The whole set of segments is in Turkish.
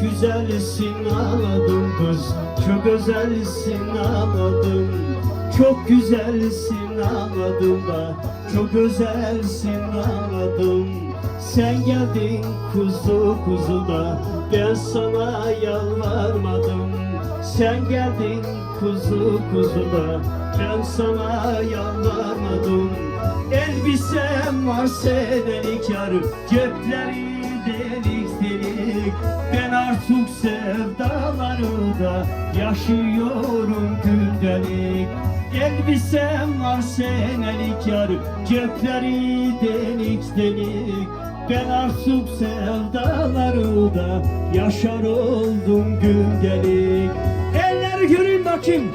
güzelsin ağladım kız Çok özelsin ağladım. Çok güzelsin ağladım da Çok özelsin ağladım. Sen geldin kuzu kuzu da Ben sana yalvarmadım. Sen geldin kuzu kuzu da Ben sana yalvarmadım. Elbisem var senelik yar Cepleri delik delik Ben artık sevdaları da Yaşıyorum gündelik. Elbisem var senelik yar Cepleri delik delik Ben artık sevdaları da Yaşar oldum gündelik. Elleri göreyim bakayım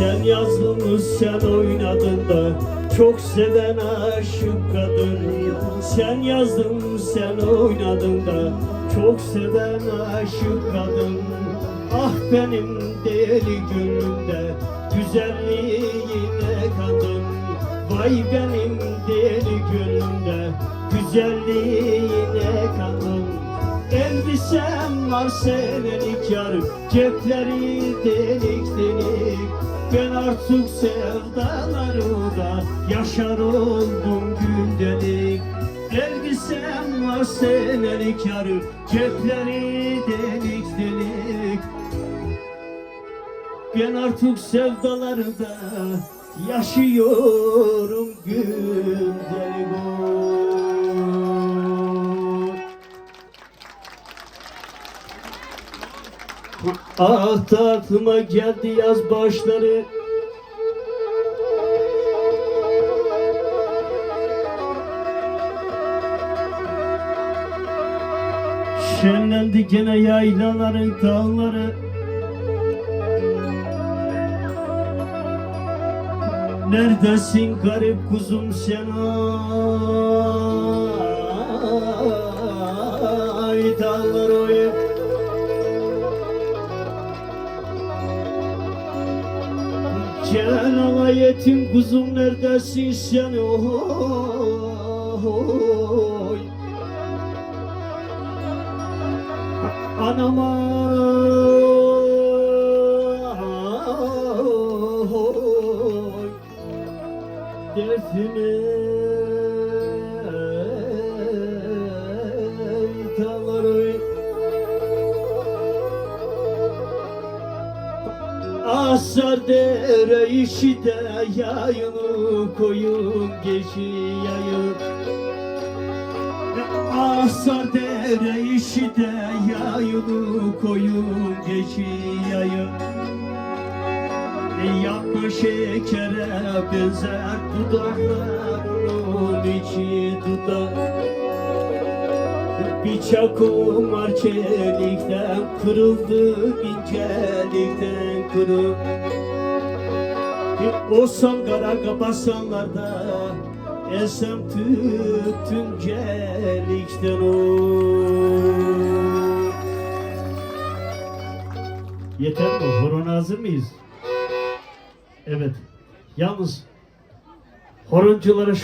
Sen yazdın sen oynadın da Çok seven aşık kadın. Sen yazdın sen oynadın da Çok seven aşık kadın. Ah benim deli gönlümde Güzelliğine kadın. Vay benim deli gönlümde Güzelliğine kadın. Elbisem var senelik yar Cepleri delik delik Ben artık sevdalarda Yaşar oldum gündelik. Elbisem var senelik yar Cepleri delik delik. Ben artık sevdalarda yaşıyorum gündelik Ah da aklıma geldi yaz başları. Şenlendi gene yaylaların dağları. Neredesin garip kuzum sen? Ay Gel ala yetim kuzum neredesin sen? Oy Anama oy. Derdime Asar dere işi de yayını koyun geçi yayın Asar dere işi de yayını koyun geçi yayın Yapma şekere benzer dudaklarının içi dudak bir çakum var kırıldı incelikten kırık Olsam kara kabasanlarda Esem tüttün celikten o Yeter mi? Horona hazır mıyız? Evet. Yalnız horonculara şu